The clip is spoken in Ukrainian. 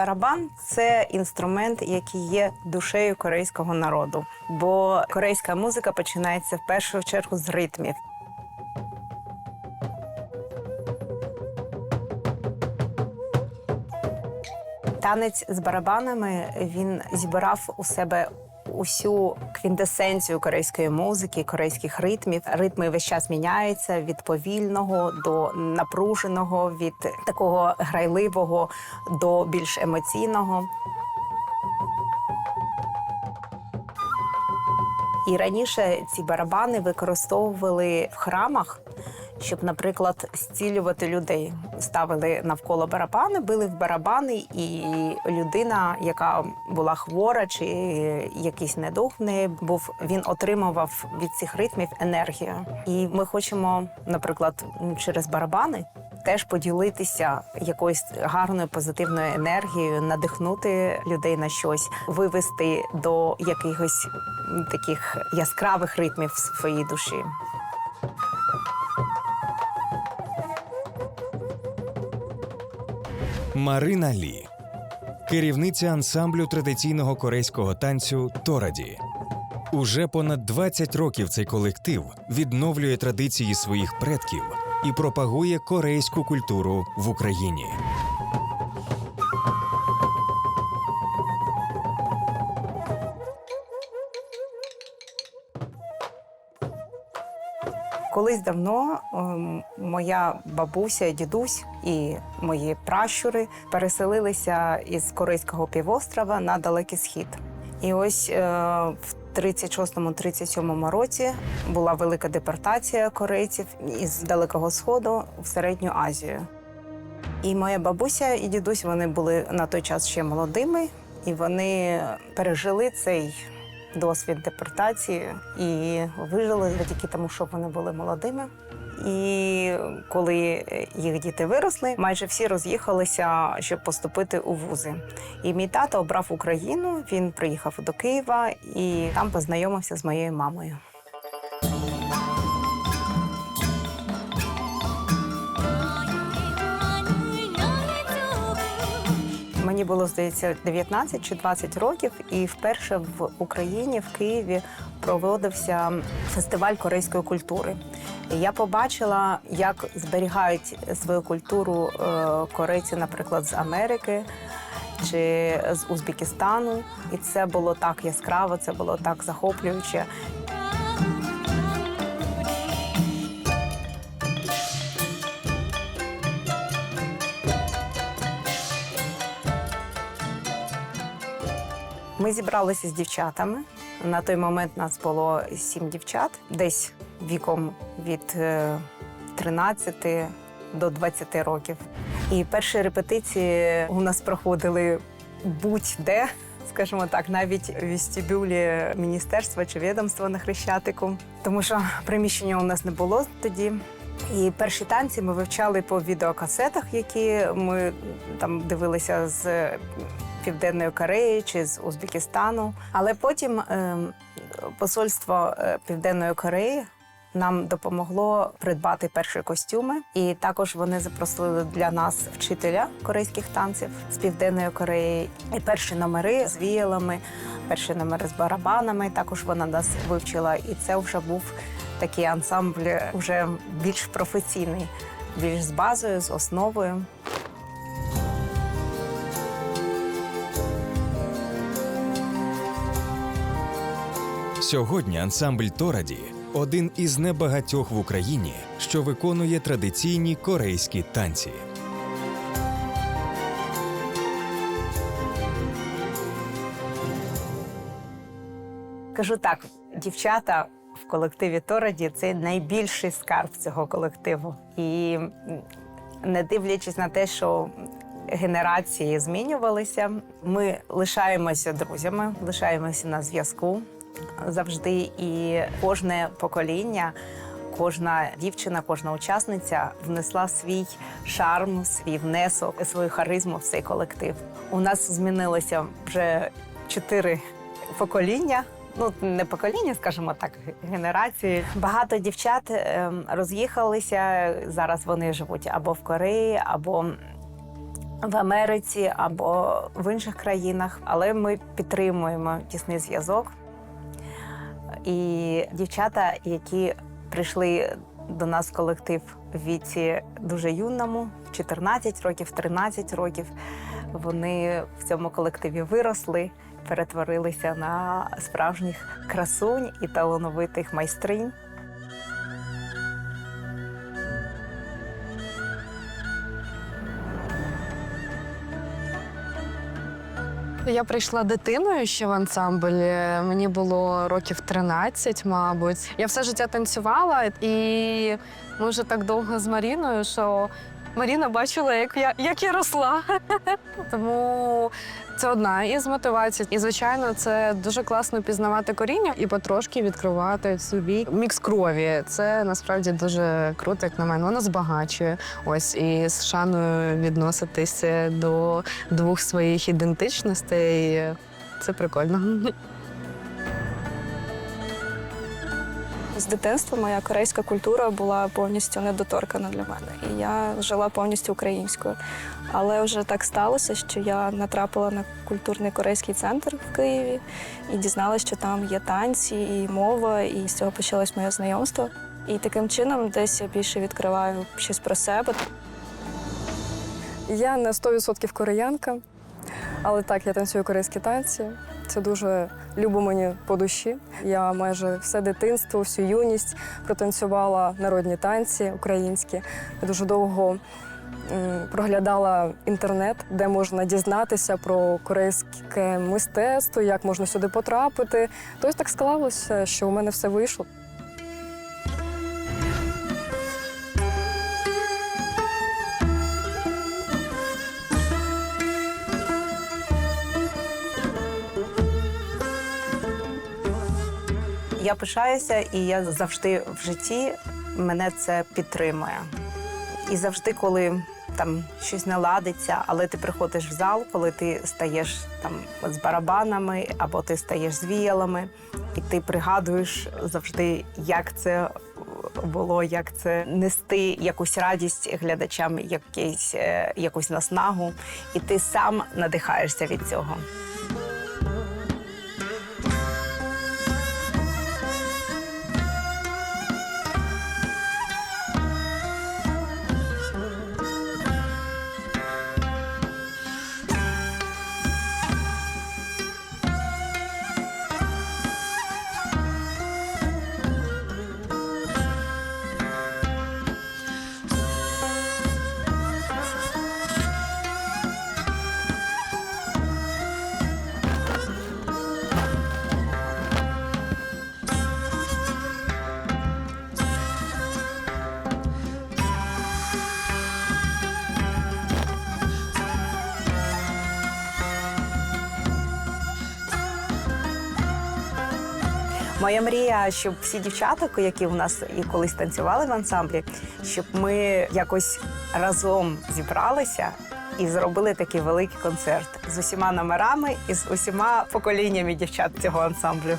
Барабан це інструмент, який є душею корейського народу, бо корейська музика починається в першу чергу з ритмів. Танець з барабанами він зібрав у себе усю квінтесенцію корейської музики, корейських ритмів. Ритми весь час міняються від повільного до напруженого, від такого грайливого до більш емоційного. І раніше ці барабани використовували в храмах, щоб, наприклад, зцілювати людей. Ставили навколо барабани, били в барабани, і людина, яка була хвора чи якийсь недуг в неї був, він отримував від цих ритмів енергію. І ми хочемо, наприклад, через барабани. Теж поділитися якоюсь гарною позитивною енергією, надихнути людей на щось, вивести до якихось таких яскравих ритмів в своїй душі. Марина Лі, керівниця ансамблю традиційного корейського танцю Тораді. Уже понад 20 років цей колектив відновлює традиції своїх предків і пропагує корейську культуру в Україні. Колись давно ем, моя бабуся, дідусь і мої пращури переселилися із Корейського півострова на далекий схід. І ось е, в 36-37 році була велика депортація корейців із Далекого Сходу в Середню Азію. І моя бабуся і дідусь вони були на той час ще молодими, і вони пережили цей досвід депортації і вижили завдяки тому, що вони були молодими. І коли їх діти виросли, майже всі роз'їхалися, щоб поступити у вузи. І мій тато обрав Україну. Він приїхав до Києва і там познайомився з моєю мамою. Мені було здається 19 чи 20 років, і вперше в Україні в Києві проводився фестиваль корейської культури. Я побачила, як зберігають свою культуру е, корейці, наприклад, з Америки чи з Узбекистану. І це було так яскраво, це було так захоплююче. Ми зібралися з дівчатами. На той момент нас було сім дівчат, десь віком від е, 13 до 20 років. І перші репетиції у нас проходили будь-де, скажімо так, навіть в вестибюлі міністерства чи відомства на Хрещатику, тому що приміщення у нас не було тоді. І перші танці ми вивчали по відеокасетах, які ми там дивилися з Південної Кореї чи з Узбекистану. Але потім ем, посольство е, Південної Кореї нам допомогло придбати перші костюми, і також вони запросили для нас вчителя корейських танців з Південної Кореї. І перші номери з віялами, перші номери з барабанами. Також вона нас вивчила, і це вже був такий ансамбль, вже більш професійний, більш з базою, з основою. Сьогодні ансамбль Тораді один із небагатьох в Україні, що виконує традиційні корейські танці. Кажу так, дівчата в колективі Тораді це найбільший скарб цього колективу. І не дивлячись на те, що генерації змінювалися, ми лишаємося друзями, лишаємося на зв'язку завжди. І кожне покоління. Кожна дівчина, кожна учасниця внесла свій шарм, свій внесок, свою харизму в цей колектив. У нас змінилося вже чотири покоління. Ну, не покоління, скажімо так, генерації. Багато дівчат ем, роз'їхалися. Зараз вони живуть або в Кореї, або в Америці або в інших країнах, але ми підтримуємо тісний зв'язок. І дівчата, які прийшли до нас в колектив в віці дуже юному, в 14 років, 13 років, вони в цьому колективі виросли, перетворилися на справжніх красунь і талановитих майстринь. Я прийшла дитиною ще в ансамбль. Мені було років 13, мабуть. Я все життя танцювала, і ми вже так довго з Маріною, що Маріна бачила, як я, як я росла. Тому це одна із мотивацій. І, звичайно, це дуже класно пізнавати коріння і потрошки відкривати собі мікс крові. Це насправді дуже круто, як на мене. Воно збагачує. Ось і з шаною відноситися до двох своїх ідентичностей. Це прикольно. З дитинства моя корейська культура була повністю недоторкана для мене. І я жила повністю українською. Але вже так сталося, що я натрапила на культурний корейський центр в Києві і дізналася, що там є танці і мова, і з цього почалось моє знайомство. І таким чином десь я більше відкриваю щось про себе. Я не 100% кореянка, але так, я танцюю корейські танці. Це дуже любо мені по душі. Я майже все дитинство, всю юність протанцювала народні танці українські. Я дуже довго проглядала інтернет, де можна дізнатися про корейське мистецтво, як можна сюди потрапити. Тобто так склалося, що у мене все вийшло. Я пишаюся, і я завжди в житті мене це підтримує. І завжди, коли там щось не ладиться, але ти приходиш в зал, коли ти стаєш там з барабанами або ти стаєш з віялами, і ти пригадуєш завжди, як це було, як це нести якусь радість глядачам, якийсь, е, якусь наснагу, і ти сам надихаєшся від цього. Моя мрія, щоб всі дівчата, які у нас і колись танцювали в ансамблі, щоб ми якось разом зібралися і зробили такий великий концерт з усіма номерами і з усіма поколіннями дівчат цього ансамблю.